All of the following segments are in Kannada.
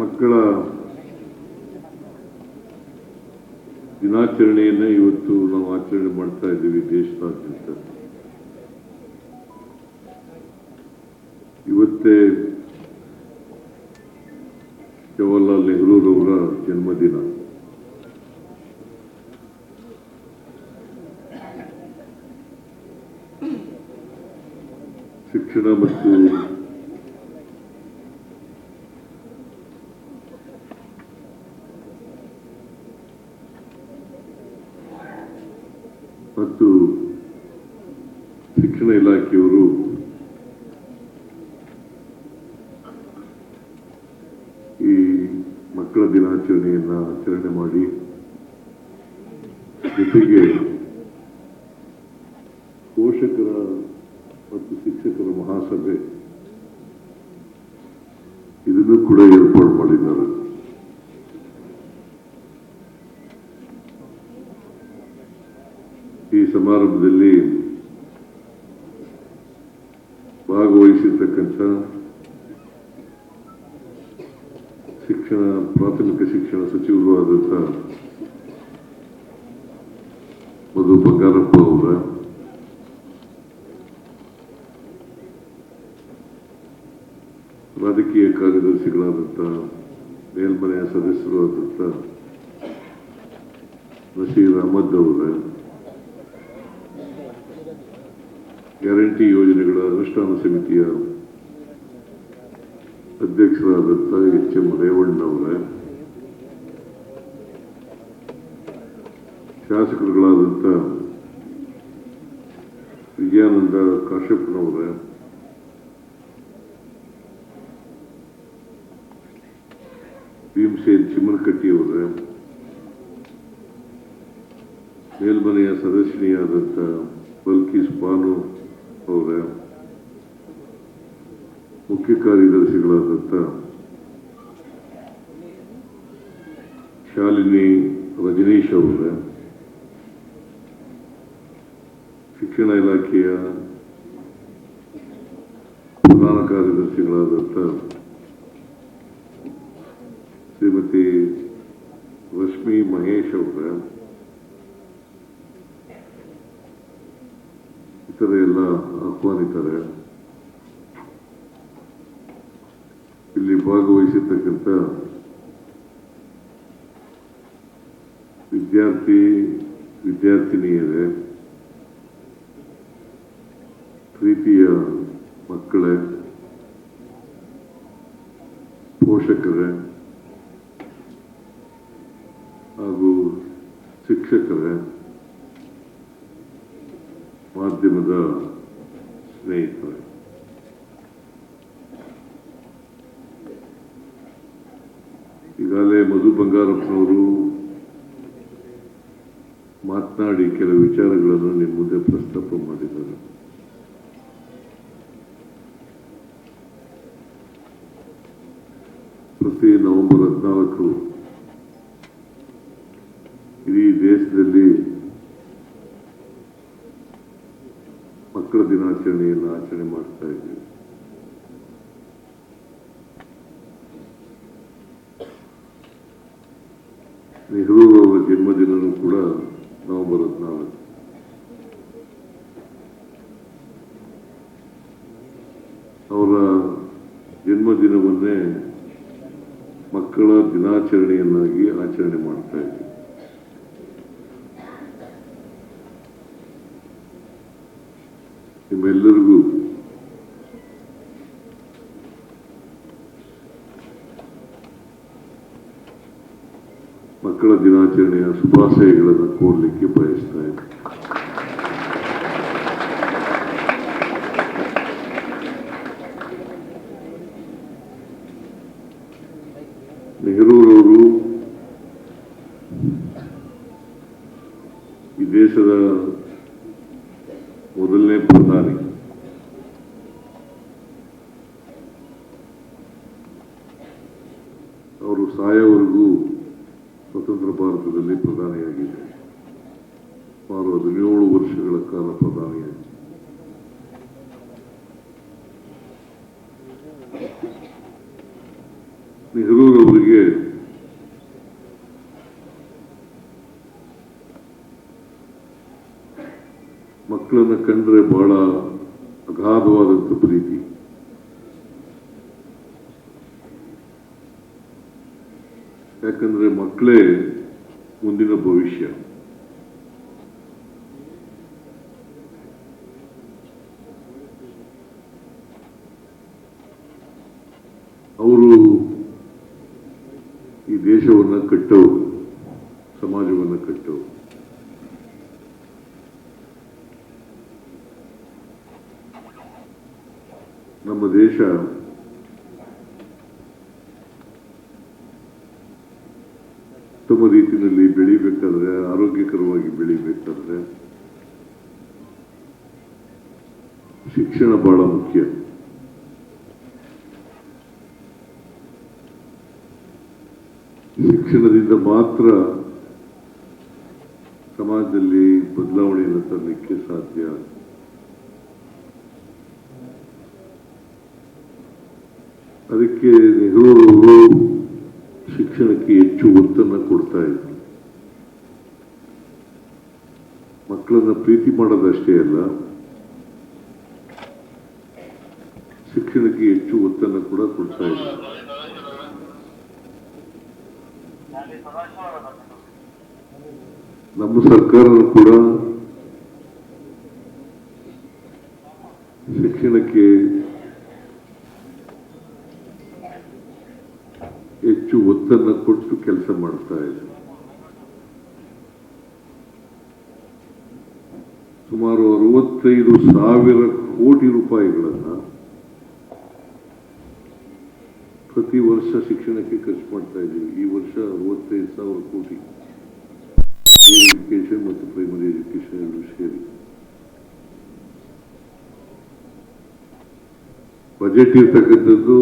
ಮಕ್ಕಳ ದಿನಾಚರಣೆಯನ್ನ ಇವತ್ತು ನಾವು ಆಚರಣೆ ಮಾಡ್ತಾ ಇದ್ದೀವಿ ದೇಶದಾದ್ಯಂತ. ಇವತ್ತೇ ಜವಾಹರ್ಲಾಲ್ ನೆಹರೂರವರ ಜನ್ಮದಿನ. ಶಿಕ್ಷಣ ಮತ್ತು ಮತ್ತು ಶಿಕ್ಷಣ ಇಲಾಖೆಯವರು ಈ ಮಕ್ಕಳ ದಿನಾಚರಣೆಯನ್ನ ಆಚರಣೆ ಮಾಡಿ ಜೊತೆಗೆ ಪೋಷಕರ ಮತ್ತು ಶಿಕ್ಷಕರ ಮಹಾಸಭೆ ಇದನ್ನು ಕೂಡ ಏರ್ಪಾಡು ಮಾಡಿದ್ದಾರೆ ಈ ಸಮಾರಂಭದಲ್ಲಿ ಭಾಗವಹಿಸಿರ್ತಕ್ಕಂಥ ಶಿಕ್ಷಣ, ಪ್ರಾಥಮಿಕ ಶಿಕ್ಷಣ ಸಚಿವರು ಆದಂಥ ಮಧು ಬಂಗಾರಪ್ಪ ಅವರ ರಾಜಕೀಯ ಕಾರ್ಯದರ್ಶಿಗಳಾದಂಥ ಮೇಲ್ಮನೆಯ ಸದಸ್ಯರು ಆದಂಥ ನಶೀರ್ ಅಹಮದ್ ಅವರ ಗ್ಯಾರಂಟಿ ಯೋಜನೆಗಳ ಅನುಷ್ಠಾನ ಸಮಿತಿಯ ಅಧ್ಯಕ್ಷರಾದಂಥ ಎಚ್ ಎಂ ರೇವಣ್ಣವರ ಶಾಸಕರುಗಳಾದಂಥ ವಿಜಯಾನಂದ ಕಾಶ್ಯಪ್ಪನವರೇ ಭೀಮಸೇನ್ ಚಿಮ್ಮನಕಟ್ಟಿಯವರೇ, ಮೇಲ್ಮನೆಯ ಸದಸ್ಯನಿಯಾದಂಥ ಬಲ್ಕೀಸ್ ಬಾನು ಅವರ ಮುಖ್ಯ ಕಾರ್ಯದರ್ಶಿಗಳಾದಂಥ ಶಾಲಿನಿ ರಜನೀಶ್ ಅವರ ಶಿಕ್ಷಣ ಇಲಾಖೆಯ ಪ್ರಧಾನ ಕಾರ್ಯದರ್ಶಿಗಳಾದಂಥ ಶ್ರೀಮತಿ ರಶ್ಮಿ ಮಹೇಶ್ ಅವರ ಇತರ ಎಲ್ಲ ಆಹ್ವಾನಿತಾರೆ ಇಲ್ಲಿ ಭಾಗವಹಿಸಿರ್ತಕ್ಕಂಥ ವಿದ್ಯಾರ್ಥಿ ವಿದ್ಯಾರ್ಥಿನಿಯರೇ ಪ್ರೀತಿಯ ಮಕ್ಕಳೇ ಪೋಷಕರೇ ಹಾಗೂ ಶಿಕ್ಷಕರೇ ಮಾಧ್ಯಮದ ಸ್ನೇಹಿತರೆ. ಈಗಾಗಲೇ ಮಧು ಬಂಗಾರಪ್ಪನವರು ಮಾತನಾಡಿ ಕೆಲವು ವಿಚಾರಗಳನ್ನು ನಿಮ್ಮ ಮುಂದೆ ಪ್ರಸ್ತಾಪ ಮಾಡಿದ್ದಾರೆ. ಪ್ರತಿ ನವೆಂಬರ್ ಹದಿನಾಲ್ಕು ಇಡೀ ದೇಶದಲ್ಲಿ ಮಕ್ಕಳ ದಿನಾಚರಣೆಯನ್ನು ಆಚರಣೆ ಮಾಡ್ತಾ ಇದ್ದೀವಿ. ನೆಹರು ಅವರ ಜನ್ಮದಿನನೂ ಕೂಡ ನವೆಂಬರ್ ಹದಿನಾಲ್ಕು ಅವರ ಜನ್ಮದಿನವನ್ನೇ ಮಕ್ಕಳ ದಿನಾಚರಣೆಯನ್ನಾಗಿ ಆಚರಣೆ ಮಾಡ್ತಾ ಇದ್ದೀವಿ. ನಿಮ್ಮೆಲ್ಲರಿಗೂ ಮಕ್ಕಳ ದಿನಾಚರಣೆಯ ಶುಭಾಶಯಗಳನ್ನು ಕೋರಲಿಕ್ಕೆ ಬಯಸ್ತಾ ಇದ್ದೀನಿ. ನೆಹರೂರವರು ಈ ದೇಶದ ಮೊದಲನೇ ಪ್ರಧಾನಿ. ಅವರು ಸಾಯೋವರೆಗೂ ಸ್ವತಂತ್ರ ಭಾರತದಲ್ಲಿ ಪ್ರಧಾನಿಯಾಗಿದ್ದಾರೆ. ಸುಮಾರು ಹದಿನೇಳು ವರ್ಷಗಳ ಕಾಲ ಪ್ರಧಾನಿಯಾಗಿ ನೆಹರೂರವರು ಮಕ್ಕಳನ್ನ ಕಂಡ್ರೆ ಬಹಳ ಅಗಾಧವಾದಂಥ ಪ್ರೀತಿ. ಯಾಕಂದ್ರೆ ಮಕ್ಕಳೇ ಮುಂದಿನ ಭವಿಷ್ಯ. ಅವರು ಈ ದೇಶವನ್ನ ಕಟ್ಟೋರು, ಸಮಾಜವನ್ನ ಕಟ್ಟೋರು. ನಮ್ಮ ದೇಶ ಉತ್ತಮ ರೀತಿಯಲ್ಲಿ ಬೆಳಿಬೇಕಾದ್ರೆ, ಆರೋಗ್ಯಕರವಾಗಿ ಬೆಳಿಬೇಕಾದ್ರೆ ಶಿಕ್ಷಣ ಬಹಳ ಮುಖ್ಯ. ಶಿಕ್ಷಣದಿಂದ ಮಾತ್ರ ಸಮಾಜದಲ್ಲಿ ಬದಲಾವಣೆಯನ್ನು ತರಲಿಕ್ಕೆ ಸಾಧ್ಯ. ಅದಕ್ಕೆ ನೆಹರೂರವರು ಶಿಕ್ಷಣಕ್ಕೆ ಹೆಚ್ಚು ಒತ್ತನ್ನು ಕೊಡ್ತಾ ಇದ್ರು. ಮಕ್ಕಳನ್ನ ಪ್ರೀತಿ ಮಾಡೋದಷ್ಟೇ ಅಲ್ಲ, ಶಿಕ್ಷಣಕ್ಕೆ ಹೆಚ್ಚು ಒತ್ತನ್ನು ಕೂಡ ಕೊಡ್ತಾ ಇದ್ರು. ನಮ್ಮ ಸರ್ಕಾರ ಕೂಡ ಶಿಕ್ಷಣಕ್ಕೆ ಹೆಚ್ಚು ಒತ್ತನ್ನು ಕೊಟ್ಟು ಕೆಲಸ ಮಾಡ್ತಾ ಇದೆ ಸುಮಾರು ಅರವತ್ತೈದು ಸಾವಿರ ಕೋಟಿ ರೂಪಾಯಿಗಳನ್ನು ಪ್ರತಿ ವರ್ಷ ಶಿಕ್ಷಣಕ್ಕೆ ಖರ್ಚು ಮಾಡ್ತಾ ಇದ್ದೀವಿ. ಈ ವರ್ಷ ಅರವತ್ತೈದು ಸಾವಿರ ಕೋಟಿ. ಎಜುಕೇಶನ್ ಮತ್ತು ಪ್ರೈಮರಿ ಎಜುಕೇಶನ್ ಎರಡು ಸೇರಿ. ಬಜೆಟ್ ಇರ್ತಕ್ಕಂಥದ್ದು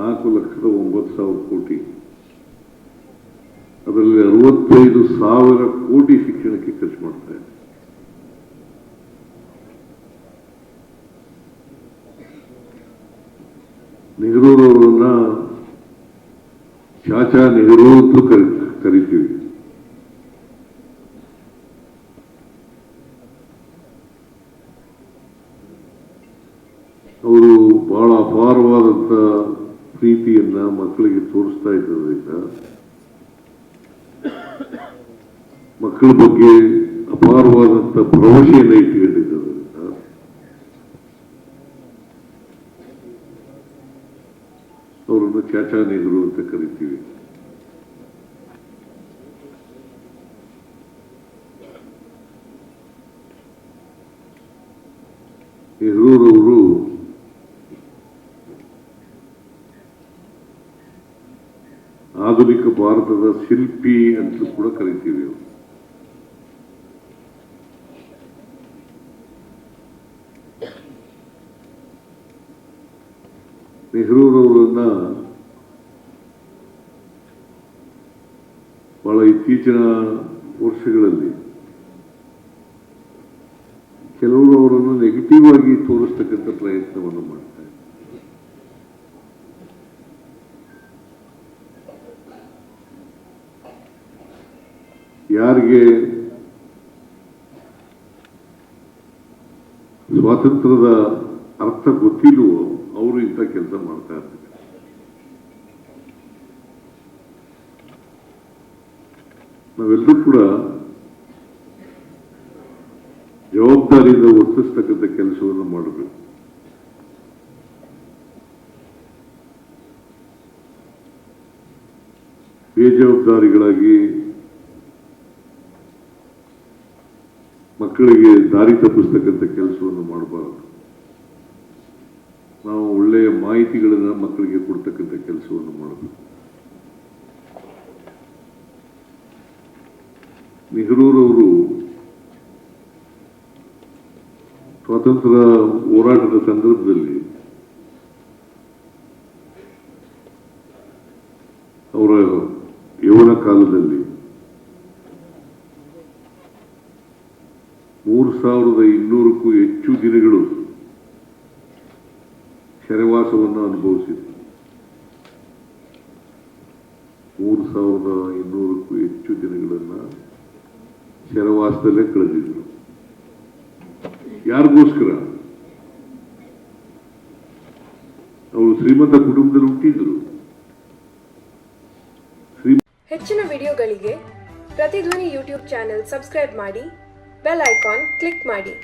ನಾಲ್ಕು ಲಕ್ಷದ ಒಂಬತ್ತು ಸಾವಿರ ಕೋಟಿ. ಅದರಲ್ಲಿ ಅರವತ್ತೈದು ಸಾವಿರ ಕೋಟಿ ಶಿಕ್ಷಣಕ್ಕೆ ಖರ್ಚು ಮಾಡ್ತಾ ಇದೆ ನೆಹರೂರವರನ್ನ ಚಾಚಾ ನೆಹರು ಅಂತ ಕರಿ, ಕರಿತೀವಿ. ಅವರು ಬಹಳ ಅಪಾರವಾದಂಥ ಪ್ರೀತಿಯನ್ನ ಮಕ್ಕಳಿಗೆ ತೋರಿಸ್ತಾ ಇದ್ದರಿಂದ ಮಕ್ಕಳ ಬಗ್ಗೆ ಅಪಾರವಾದಂಥ ಭರವಸೆಯನ್ನು ಇಟ್ಟುಕೊಂಡಿದ್ದರಿಂದ ಚಾಚಾ ನೆಹರು ಅಂತ ಕರಿತೀವಿ ನೆಹರೂರವರು ಆಧುನಿಕ ಭಾರತದ ಶಿಲ್ಪಿ ಅಂತ ಕೂಡ ಕರಿತೀವಿ. ನೆಹರೂರವರನ್ನ ಬಹಳ ಇತ್ತೀಚಿನ ವರ್ಷಗಳಲ್ಲಿ ಕೆಲವರು ಅವರನ್ನು ನೆಗೆಟಿವ್ ಆಗಿ ತೋರಿಸ್ತಕ್ಕಂಥ ಪ್ರಯತ್ನವನ್ನು ಮಾಡ್ತಾರೆ ಯಾರಿಗೆ ಸ್ವಾತಂತ್ರ್ಯದ ಅರ್ಥ ಗೊತ್ತಿಲ್ವೋ ಅವರು ಇಂಥ ಕೆಲಸ ಮಾಡ್ತಾ ಇರ್ತಾರೆ. ನಾವೆಲ್ಲರೂ ಕೂಡ ಜವಾಬ್ದಾರಿಯಿಂದ ವರ್ತಿಸ್ತಕ್ಕಂಥ ಕೆಲಸವನ್ನು ಮಾಡಬೇಕು. ಬೇಜವಾಬ್ದಾರಿಗಳಾಗಿ ಮಕ್ಕಳಿಗೆ ದಾರಿ ತಪ್ಪಿಸ್ತಕ್ಕಂಥ ಕೆಲಸವನ್ನು ಮಾಡಬಾರದು. ನಾವು ಒಳ್ಳೆಯ ಮಾಹಿತಿಗಳನ್ನು ಮಕ್ಕಳಿಗೆ ಕೊಡ್ತಕ್ಕಂಥ ಕೆಲಸವನ್ನು ಮಾಡಬೇಕು. ನೆಹರೂರವರು ಸ್ವಾತಂತ್ರ್ಯ ಹೋರಾಟದ ಸಂದರ್ಭದಲ್ಲಿ ಅವರ ಯೌವನ ಕಾಲದಲ್ಲಿ ಮೂರು ಸಾವಿರದ ಇನ್ನೂರಕ್ಕೂ ಹೆಚ್ಚು ದಿನಗಳು ಸೆರೆವಾಸವನ್ನು ಅನುಭವಿಸಿದ್ರು ಮೂರು ಸಾವಿರದ ಇನ್ನೂರಕ್ಕೂ ಹೆಚ್ಚು ದಿನಗಳನ್ನ ಸೆರೆವಾಸದಲ್ಲೇ ಕಳೆದಿದ್ರು. ಯಾರಿಗೋಸ್ಕರ? ಅವರು ಶ್ರೀಮಂತ ಕುಟುಂಬದಲ್ಲಿ ಹುಟ್ಟಿದ್ರು. ಹೆಚ್ಚಿನ ವಿಡಿಯೋಗಳಿಗೆ ಪ್ರತಿಧ್ವನಿ ಯೂಟ್ಯೂಬ್ ಚಾನೆಲ್ ಸಬ್ಸ್ಕ್ರೈಬ್ ಮಾಡಿ, ಬೆಲ್ ಐಕಾನ್ ಕ್ಲಿಕ್ ಮಾಡಿ.